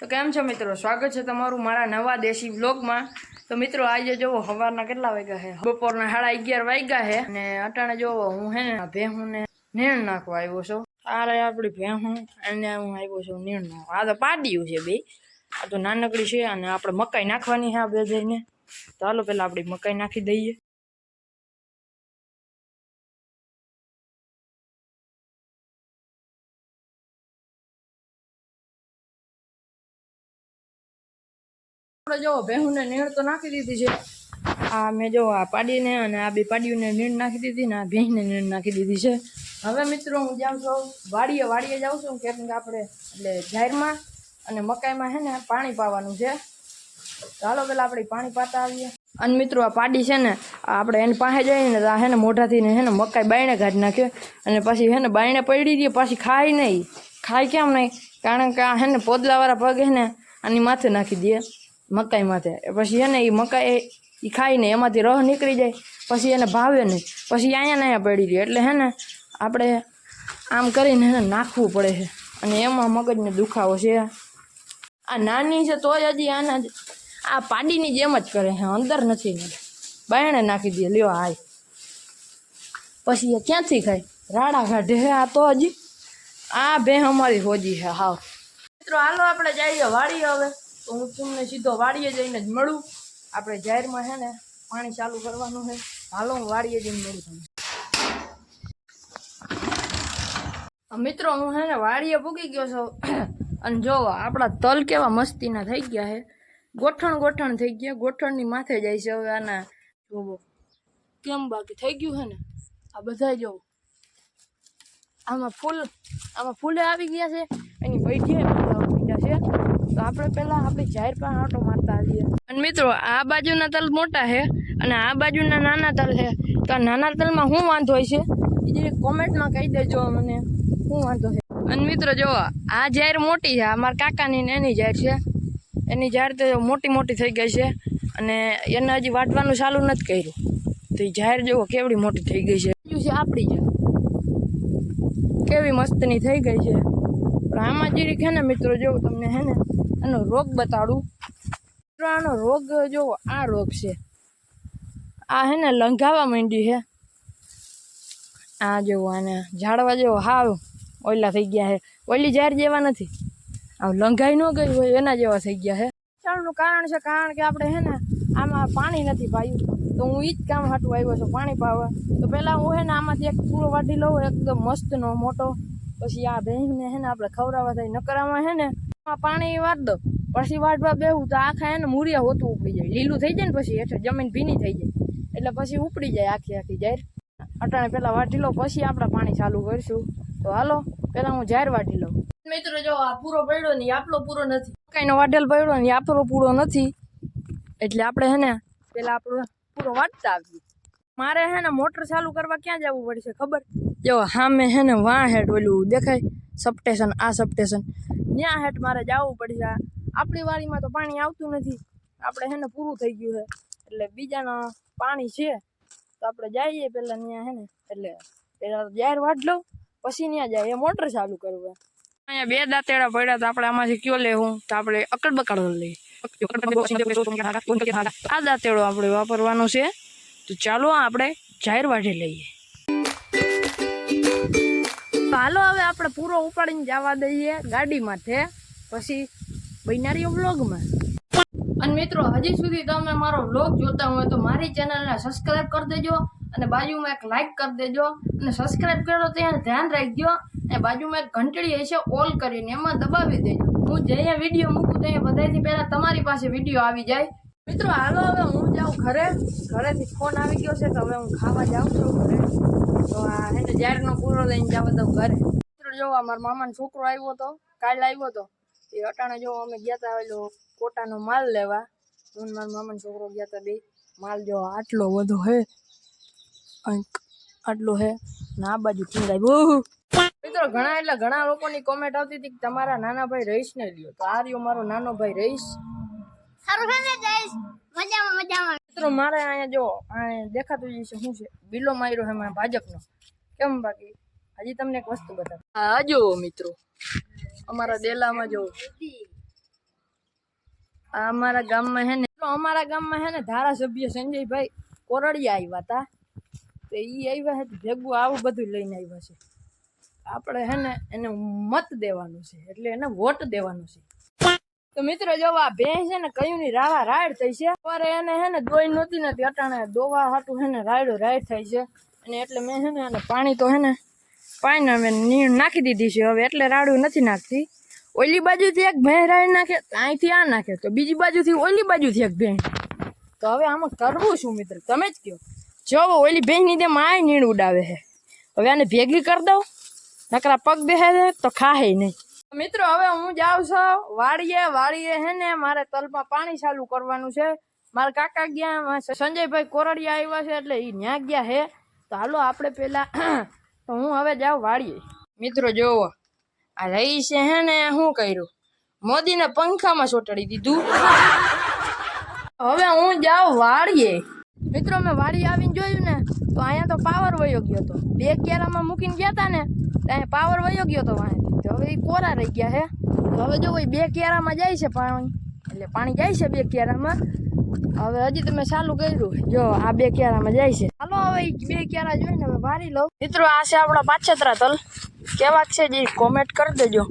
તો કેમ છો મિત્રો? સ્વાગત છે તમારું મારા નવા દેશી વ્લોગમાં. તો મિત્રો, આજે જોવો સવારના કેટલા વાગ્યા છે? બપોરના સાડા અગિયાર વાગ્યા છે. અને અટાણે જોવો હું હે ને ભેહું ને નીણ નાખવા આવ્યો છું. આરે આપણી ભેહું અને હું આવ્યો છું નીણ નાખવા. આ તો પાડ્યું છે બે. આ તો નાનકડી છે અને આપણે મકાઈ નાખવાની છે આ બે જઈને તો હાલો પેલા આપણી મકાઈ નાખી દઈએ. આપણે જો ભેહુંને નીણ તો નાખી દીધી છે. આ મેં જો આ પાડીને અને આ બે પાડીઓને નીણ નાખી દીધી ને આ ભેહને નીણ નાખી દીધી છે. હવે મિત્રો હું જાઉં છું, વાડીએ વાડીએ જાઉં છું કેમ આપણે એટલે જાહેરમાં અને મકાઈમાં છે ને પાણી પાવાનું છે. ચાલો પેલા આપણે પાણી પાતા આવીએ. અને મિત્રો આ પાડી છે ને, આપણે એની પાસે જઈએ ને આ હે ને મોઢાથી ને હે ને મકાઈ બાયણે કાઢી નાખે. અને પછી હે ને બાયણે પડી દઈએ પાછી ખાય નહીં. ખાય કેમ નહીં? કારણ કે આ હે ને પોદલાવાળા પગ હે ને આની માથે નાખી દે. મકાઈ માથે. પછી એને એ મકાઈ એ ખાઈને એમાંથી રહ નીકળી જાય. પછી એને ભાવે નહીં. પછી અહીંયા ને અહીંયા પડી રહે એટલે હે ને, આપણે આમ કરીને એને નાખવું પડે છે. અને એમાં મગજને દુખાવો છે. આ નાની છે તોય હજી આના જ આ પાડીની જેમ જ કરે છે. અંદર નથી બાયણે નાખી દે. લ્યો હાય પછી એ ક્યાંથી ખાય? રાડા કાઢે હે આ તો હજી. આ બે અમારી હોજી છે. હાવ. મિત્રો, હાલો આપણે જઈએ વાળી હવે. તો હું તમને સીધો વાડીએ જઈને જ મળું. આપણે જાહેરમાં છે ને પાણી ચાલુ કરવાનું છે હાલો, હું વાડીએ જઈને મળું તમને. મિત્રો, હું છે ને વાડીએ પૂગી ગયો છું. અને જો, આપણા તલ કેવા મસ્તીના થઈ ગયા છે ગોઠણ ગોઠણ થઈ ગયા. ગોઠણની માથે જાય છે હવે આના. જોવો. કેમ બાકી થઈ ગયું છે ને? આ બધા જોવો આમાં ફૂલ, આમાં ફૂલે આવી ગયા છે. એની વૈઢિયા આવી ગયા છે. તો આપણે પહેલાં આપણી જાહેર પણ આંટો મારતા આવીએ. અને મિત્રો આ બાજુના તલ મોટા છે અને આ બાજુના નાના તલ છે. તો આ નાના તલમાં શું વાંધો હોય છે? એ જે કોમેન્ટમાં કહી દેજો મને શું વાંધો છે? અને મિત્રો જો આ જાહેર મોટી છે. આ મારા કાકાની ને એની જાહેર છે. એની જાહેર તો મોટી મોટી થઈ ગઈ છે. અને એને હજી વાટવાનું ચાલુ નથી કર્યું. તો એ જાહેર જુઓ કેવડી મોટી થઈ ગઈ છે. બીજું છે આપણી જાહેર. કેવી મસ્તની થઈ ગઈ છે. પણ આમાં જીરી છે ને મિત્રો જો તમને હે ને એનો રોગ બતાડું. આનો રોગ, જો આ રોગ છે. આ હે ને લંઘાવા માંડ્યું છે આ જેવો આને ઝાડવા જેવો હાવ ઓલા થઈ ગયા છે ઓલી ઝાડ જેવા નથી. આ લંઘાઈ ન ગઈ હોય એના જેવા થઈ ગયા છે ચાલનું કારણ છે કારણ કે આપણે હે ને આમાં પાણી નથી પાયું. તો હું એ જ કામ હાટું આવ્યો છું, પાણી પાવા. તો પહેલાં હું હે ને આમાંથી એક પૂરો વાટી લઉં, એકદમ મસ્તનો, મોટો. પછી આ બહેનને હે ને આપણે ખવડાવવા થાય નકરામાં હે ને પાણી વાટ દો. પછી વાટવા બેહું તો આખા એને મૂરિયા હોતું ઉપડી જાય. લીલું થઈ જાય ને પછી હેઠળ જમીન ભીની થઈ જાય. એટલે પછી ઉપડી જાય આખી આખી જાહેર. અટાણે પહેલાં વાટી લો પછી આપણે પાણી ચાલુ કરીશું. તો હાલો પહેલાં હું જાહેર વાટી લઉં. મિત્રો જો આ પૂરો પડ્યો ને આપણો પૂરો નથી. કાંઈનો વાટેલ પડ્યો ને આપણો પૂરો નથી. એટલે આપણે હે ને પેલા આપણો પૂરો વાટતા આવીએ. મારે હે ને મોટર ચાલુ કરવા ક્યાં જવું પડશે ખબર? જો સામે હે ને વાં હેઠ ઓલું દેખાય? સબસ્ટેશન આ સબસ્ટેશન. ત્યાં હેઠ મારે જવું પડશે. આપણી વાડીમાં તો પાણી આવતું નથી. આપણે હે ને પૂરું થઈ ગયું છે. એટલે બીજાના પાણી છે. તો આપણે જઈએ પહેલાં ત્યાં હે ને. એટલે પહેલાં જાહેર વાટ લઉં, પછી ત્યાં જાય. એ મોટર ચાલુ કરવું અહીંયા બે દાંતેડા પડ્યા તો આપણે આમાંથી કયો લેવું તો આપણે અકડ બકડ લઈએ. આ દાંતેડો આપણે વાપરવાનો છે. તો ચાલો આપણે જાહેર વાઢી લઈએ. હાલો, હવે આપણે પૂરો ઉપાડીને જવા દઈએ ગાડી માથે પછી બૈનારીઓ વ્લોગમાં. અને મિત્રો, હજી સુધી તમે મારો વ્લોગ જોતા હોય તો મારી ચેનલને સબસ્ક્રાઈબ કરી દેજો અને બાજુમાં એક લાઈક કરી દેજો. અને સબસ્ક્રાઈબ કરો ત્યાં ધ્યાન રાખજો. અને બાજુમાં એક ઘંટડી હશે, ઓલ કરીને એમાં દબાવી દેજો. હું જ્યાં વીડિયો મૂકું ત્યાં બધાથી પહેલાં તમારી પાસે વીડિયો આવી જાય. મિત્રો, હાલો, હવે હું જાઉં ઘરે. ઘરેથી ફોન આવી ગયો છે તો હવે હું ખાવા જાઉં છું ઘરે. તો આ એને જાહેરનો પૂરો લઈને જવા તો ઘરે. મિત્રો જો મારા મામાનો છોકરો આવ્યો હતો કાલે આવ્યો હતો એ અટાણે જો અમે ગયા હતા ઓલો કોટાનો માલ લેવા. હું મારા મામાનો છોકરો ગયા હતા બે. માલ જો આટલો બધો હે આટલો હે, ને આ બાજુ ખીંડાય મિત્રો ઘણા, એટલે ઘણા લોકોની કોમેન્ટ આવતી હતી કે તમારા નાના ભાઈ રહીશ ને લ્યો. તો આ રહ્યો મારો નાનો ભાઈ રહીશ. સારું મજામાં મજામાં. મિત્રો, મારે અહીંયા જો દેખાતું છે શું છે? બિલો માર્યો છે મારા ભાજપનો. કેમ બાકી? હજી તમને એક વસ્તુ બતાવ. હા, જો મિત્રો, અમારા ડેલામાં જો. આ અમારા ગામમાં હે ને અમારા ગામમાં હે ને ધારાસભ્ય સંજયભાઈ કોરડિયા આવ્યા હતા તો એ આવ્યા છે ભેગું આવું બધું લઈને આવ્યા છે. આપણે હે ને એને મત દેવાનું છે, એટલે એને વોટ દેવાનું છે. તો મિત્રો જો આ ભેંસ છે ને કયું ની રાવા રાડ થઈ છે. પર એને હે ને દોઈ નહોતી નથી અટાણે દોવા હાટું હે ને રાયડો રાડ થઈ છે. અને એટલે મેં છે ને એને પાણી તો હે ને પાણી હવે નીણ નાખી દીધી છે. હવે એટલે રાડું નથી નાખતી. ઓલી બાજુથી એક ભેંસ રાડ નાખે અહીંથી આ નાખે. તો બીજી બાજુથી ઓલી બાજુથી એક ભેંસ. તો હવે આમાં કરવું શું મિત્ર? તમે જ કહો. જો ઓલી ભેંસની તેમ આ નીણ ઉડાવે છે. હવે આને ભેગી કરી દઉં. નકરા પગ બેસે તો ખાહે નહીં. મિત્રો, હવે હું જાઉં છું. વાડીએ વાડીએ હે ને, મારે તલમાં પાણી ચાલુ કરવાનું છે. મારા કાકા ગયા સંજયભાઈ કોરડિયા આવ્યા છે એટલે એ ન્યા ગયા હે. તો હાલો આપણે પેલા, તો હું હવે જાઉં વાડીએ મિત્રો, જોવો. આ રહીશે હે ને, શું કર્યું? મોદીને પંખામાં ચોટાડી દીધું. હવે હું જાઉં વાડીએ મિત્રો, મેં વાડી આવીને જોયું ને, તો અહીંયા તો પાવર વયો ગયો હતો. બે કેરામાં મૂકીને ગયા હતા ને ત્યાં પાવર વયો ગયો હતો વાંથી તો હવે એ કોરા રહી ગયા છે તો હવે જો બે કેરામાં જાય છે પાણી, એટલે પાણી જાય છે બે કેરામાં. હવે હજી તમે ચાલુ કર્યું. જો, આ બે ક્યારામાં જાય છે. હાલો, હવે બે ક્યારા જોઈને હવે વારી લઉં. મિત્રો, આ છે આપણા પાછતરા તલ. કેવા છે જે કોમેન્ટ કરી દેજો.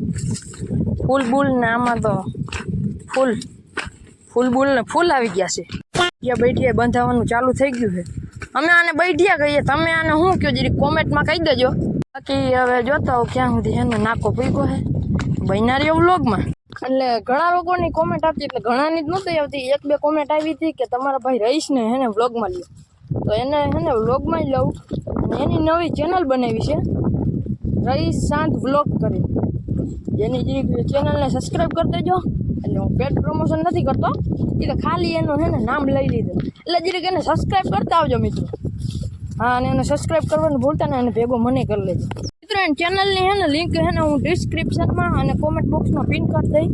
ફૂલ બુલ ને આમાં તો ફૂલ ફૂલ બુલ ને ફૂલ આવી ગયા છે. ત્યાં બેઠિયા બંધાવવાનું ચાલુ થઈ ગયું છે. અમે આને બેઠિયા કહીએ, તમે આને શું કહો જરી કોમેન્ટમાં કહી દેજો. બાકી હવે જોતા હો ક્યાં સુધી એનો નાકો પીકો છે. બનનારી વ્લોગમાં. લોગમાં એટલે ઘણા લોકોની કોમેન્ટ આપતી એટલે ઘણાની જ નહોતી આવતી. એક બે કોમેન્ટ આવી હતી કે, તમારા ભાઈ રહીશને એને વ્લોગમાં લ્યો. તો એને હેને વ્લોગમાં જ લઉં. અને એની નવી ચેનલ બનાવી છે. રહીશ શાંત વ્લોગ કરી. એની જે ચેનલને સબસ્ક્રાઈબ કરી દેજો. એટલે હું પેડ પ્રમોશન નથી કરતો. એ તો ખાલી એનું હે ને નામ લઈ લીધું. એટલે જરીક એને સબસ્ક્રાઈબ કરતા આવજો મિત્રો. હા, અને એને સબસ્ક્રાઈબ કરવાનું ભૂલતા ને અને ભેગો મને કરી લેજો. મિત્રો, એની ચેનલની હે ને લિંક હે ને હું ડિસ્ક્રિપ્શનમાં અને કોમેન્ટ બોક્સમાં પિન કરી દઈ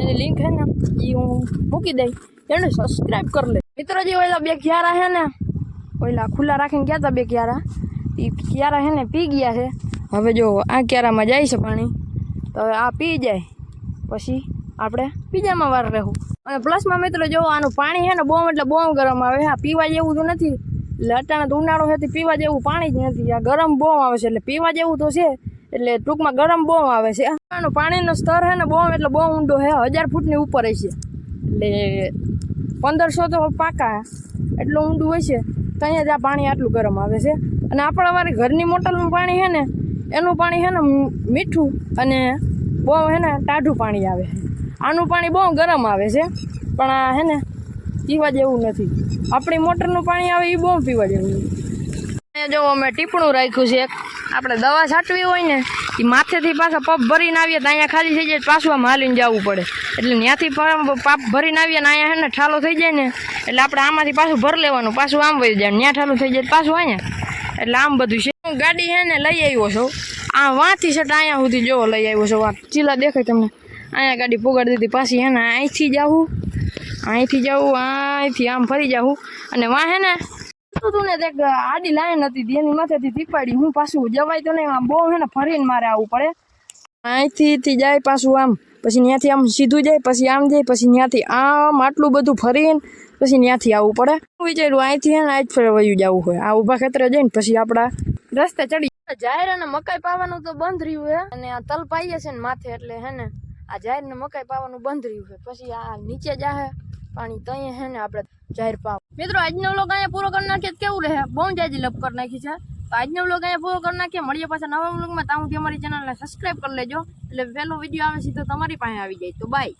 એની લિંક હે ને એ હું મૂકી દઈ એને સબસ્ક્રાઈબ કરી લે મિત્રો, જે ઓલા બે ક્યારા હે ને, ઓલા ખુલ્લા રાખીને ગયા હતા બે ક્યારા એ ક્યારા હે ને પી ગયા છે. હવે જો આ ક્યારામાં જાય છે પાણી, તો હવે આ પી જાય. પછી આપણે બીજામાં વાર રહેવું. અને પ્લસમાં મિત્રો જો આનું પાણી છે ને બહુ, એટલે બહુ ગરમ આવે. હા, પીવા જેવું તો નથી. એટલે અટાણે તો ઉનાળો છે પીવા જેવું પાણી જ નથી. આ ગરમ બહુ આવે છે, એટલે પીવા જેવું તો છે, એટલે ટૂંકમાં ગરમ બહુ આવે છે. આનું પાણીનો સ્તર છે ને બહુ, એટલે બહુ ઊંડો છે. હજાર ફૂટની ઉપર છે એટલે પંદરસો તો પાકા. એટલું ઊંડું હોય છે ત્યાં જ આ પાણી આટલું ગરમ આવે છે. અને આપણે અમારી ઘરની મોટલનું પાણી છે ને, એનું પાણી છે ને મીઠું અને બહુ છે ને ટાઢું પાણી આવે છે. આનું પાણી બહુ ગરમ આવે છે. પણ આ હે ને, પીવા જેવું નથી. આપણી મોટરનું પાણી આવે એ બહુ પીવા જેવું નથી. જો અમે ટીપણું રાખ્યું છે આપણે દવા છાંટવી હોય ને એ માથેથી પાછા પપ ભરીને આવીએ તો અહીંયા ખાલી થઈ જાય પાછું આમ હાલીને જવું પડે. એટલે ત્યાંથી પાપ ભરીને આવીએ ને અહીંયા હે ને ઠાલો થઈ જાય ને, એટલે આપણે આમાંથી પાછું ભરી લેવાનું, પાછું આમ વહી જાય. ત્યાં ઠાલું થઈ જાય પાછું અહીંયા. એટલે આમ બધું છે. હું ગાડી છે ને લઈ આવ્યો છું. આ વાંથી છે અહીંયા સુધી જોવો લઈ આવ્યો છું. આ ચીલા દેખાય તમને. અહીંયા ગાડી પુગાડી દીધી. પાછી હે ને અહીંથી જાવું અહીંથી જાવું અહીંથી આમ ફરી જાવું અને વાં હે ને, તું ને દેખ આડી લાઈન હતી એની માથેથી તીપાડી હું પાછું જવાય તો નહીં, આમ બહુ હે ને ફરીને મારે આવવું પડે. અહીંથી જાય પાછું આમ. પછી ત્યાંથી આમ સીધું જાય, પછી આમ જાય, પછી ત્યાંથી આમ આટલું બધું ફરીને પછી ત્યાંથી આવવું પડે. હું વિચાર્યું, અહીંથી હે ને, આજ ફરવાયું વયું જવું હોય. આ ઊભા ખેતરે જઈને પછી આપણા રસ્તે ચડી. જાહેર અને મકાઈ પાવાનું તો બંધ રહ્યું હે. અને આ તલ પાઈએ છે ને માથે એટલે હે ને આ જાહેર ને મકાઈ પાવાનું બંધ રહ્યું છે. પછી આ નીચે જાહે, પાણી તઈ હે ને આપણે જાહેર પાવ. મિત્રો, આજનો વ્લોગ અહીંયા પૂરો કરી નાખીએ કેવું રહે? બહુ જાજી લપ કરી નાખી છે. તો આજનો વ્લોગ અહીંયા પૂરો કરી નાખીએ. મળીએ પાછા નવા વ્લોગમાં. ત્યાં સુધી અમારી ચેનલને સબસ્ક્રાઈબ કરી લેજો. એટલે પહેલો વીડિયો આવે સીધો તમારી પાસે આવી જાય. તો બાય